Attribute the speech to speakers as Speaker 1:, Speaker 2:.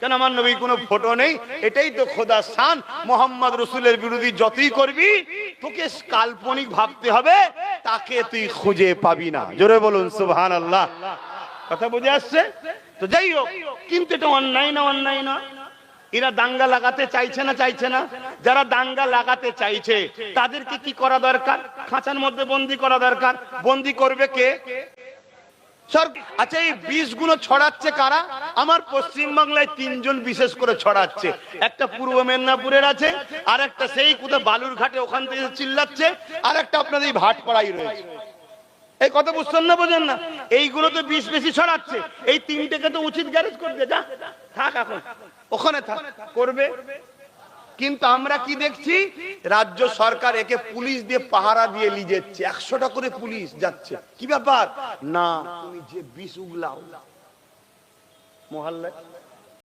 Speaker 1: কেন আমার নবী কোনো ফটো নেই? এটাই তো খোদা শান। মোহাম্মদ রসুলের বিরোধী যতই করবি, তোকে কাল্পনিক ভাবতে হবে, তাকে তুই খুঁজে পাবি না। জোরে বলুন সুবহান আল্লাহ কথা বুঝে আসছে? তো যাই হোক, কিন্তু এটা অন্যায় না অন্যায় না। এরা দাঙ্গা লাগাতে চাইছে না চাইছে না। যারা দাঙ্গা লাগাতে চাইছে, তাদেরকে কি করা দরকার? খাঁচার মধ্যে বন্দি করা দরকার। বন্দি করবে কে? আচ্ছা এই বিষগুলো ছড়াচ্ছে কারা? আমার পশ্চিম বাংলায় তিনজন বিশেষ করে ছড়াচ্ছে। একটা পূর্ব মেদিনীপুরের আছে আর একটা সেই কোথাও বালুর ঘাটে ওখান থেকে চিল্লাচ্ছে আর একটা আপনাদের এই ভাটপাড়াই রয়েছে। এই কথা বুঝছেন না, বোঝেন না? এইগুলো তো বিষ বেশি ছড়াচ্ছে। এই তিনটেকে তো উচিত গ্যারেজ করবে, যা। থাক এখন। ওখানে থাক। করবে? কিন্তু আমরা কি দেখছি? রাজ্য সরকার একে পুলিশ দিয়ে পাহারা দিয়ে লিজেচ্ছে একশোটা করে পুলিশ যাচ্ছে। কি ব্যাপার? না, তুমি যে বিষ উগলাও। মহল্লায়